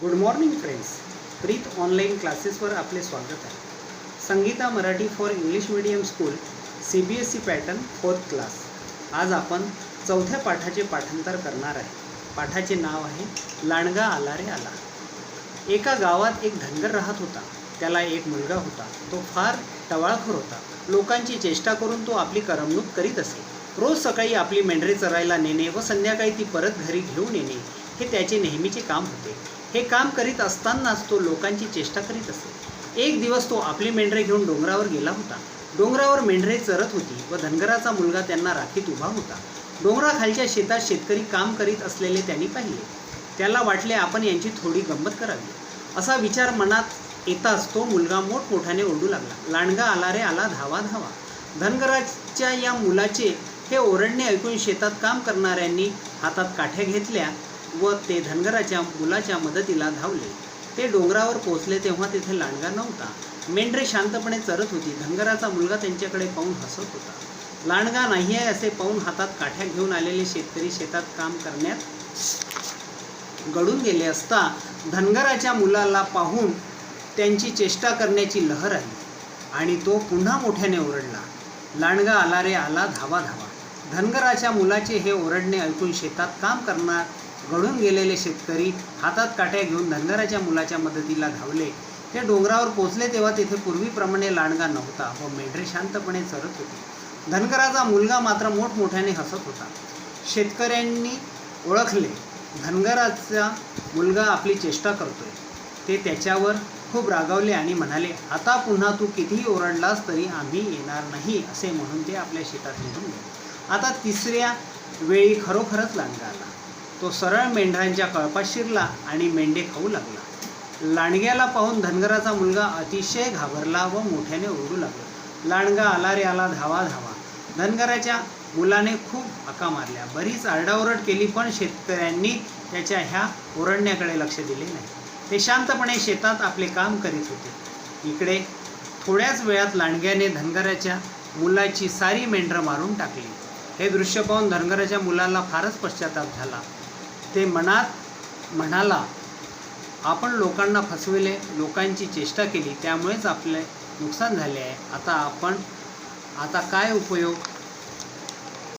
Good morning friends Preet online क्लासेसवर आपले स्वागत आहे. Sangeeta Marathi for English medium school C B S C pattern fourth class आज आपण चौथ्या पाठाचे पाठांतर करणार आहे. पाठाचे नाव आहे लांडगा आला रे आला. एका गावात एक धनगर राहत होता. त्याला एक मुलगा होता. तो फार टवाळखोर होता. लोकांची चेष्टा करून तो आपली करमणूक करीत असे. रोज सकाळी आपली मेंढरे चरायला नेणे व संध्याकाळी ती परत घरी घेऊन येणे हे त्याचे नेहमीचे काम होते. हे काम करीत असतानाच तो लोकांची चेष्टा करीत असे. एक दिवस तो आपली मेंढरे घेऊन डोंगरावर गेला होता. डोंगरावर मेंढरे चरत होती व धनगराचा मुलगा त्यांना राखीत उभा होता. डोंगराखालच्या शेतात शेतकरी काम करीत असलेले त्यांनी पाहिले. त्याला वाटले आपण यांची थोडी गंमत करावी. असा विचार मनात येताच तो मुलगा मोठमोठ्याने ओरडू लागला. लांडगा आला रे आला धावा धावा. धनगराच्या या मुलाचे हे ओरडणे ऐकून शेतात काम करणाऱ्यांनी हातात काठ्या घेतल्या व ते धनगराच्या मुलाच्या मदतीला धावले. ते डोंगरावर पोहोचले तेव्हा तिथे लांडगा नव्हता. मेंढरे शांतपणे चरत होती. धनगराचा मुलगा त्यांच्याकडे पाहून हसत होता. लांडगा नाही आहे असे पाहून हातात काठ्या घेऊन आलेले शेतकरी शेतात काम करण्यात गळून गेले असता धनगराच्या मुलाला पाहून त्यांची चेष्टा करण्याची लहर आली आणि तो पुन्हा मोठ्याने ओरडला. लांडगा आला रे आला धावा धावा. धनगराच्या मुलाचे हे ओरडणे ऐकून शेतात काम करणार गळून गेलेले शेतकरी हातात काट्या घेऊन धनगराच्या मुलाच्या मदतीला धावले. ते डोंगरावर पोचले तेव्हा तिथे पूर्वीप्रमाणे लांडगा नव्हता व मेंढरे शांतपणे चरत होते. धनगराचा मुलगा मात्र मोठमोठ्याने हसत होता. शेतकऱ्यांनी ओळखले धनगराचा मुलगा आपली चेष्टा करतोय. ते त्याच्यावर खूप रागावले आणि म्हणाले आता पुन्हा तू कितीही ओरडलास तरी आम्ही येणार नाही असे म्हणून ते आपल्या शेतात निघून गेले. आता तिसऱ्या वेळी खरोखरच लांडगा आला. तो सरळ मेंढरांच्या कळपात शिरला आणि मेंढे खाऊ लागला. लांडग्याला पाहून धनगराचा मुलगा अतिशय घाबरला व मोठ्याने ओरडू लागला. लांडगा आला रे आला धावा धावा. धनगराच्या मुलाने खूप हाका मारल्या बरीच आरडाओरड केली पण शेतकऱ्यांनी त्याच्या ह्या ओरडण्याकडे लक्ष दिले नाही. ते शांतपणे शेतात आपले काम करीत होते. इकडे थोड्याच वेळात लांडग्याने धनगराच्या मुलाची सारी मेंढरं मारून टाकली. हे दृश्य पाहून धनगराच्या मुलाला फारच पश्चाताप झाला. ते मनात म्हणाला आपण लोकांना फसविले लोकांची चेष्टा केली त्यामुळेच आपले नुकसान झाले आहे. आता आपण आता काय उपयोग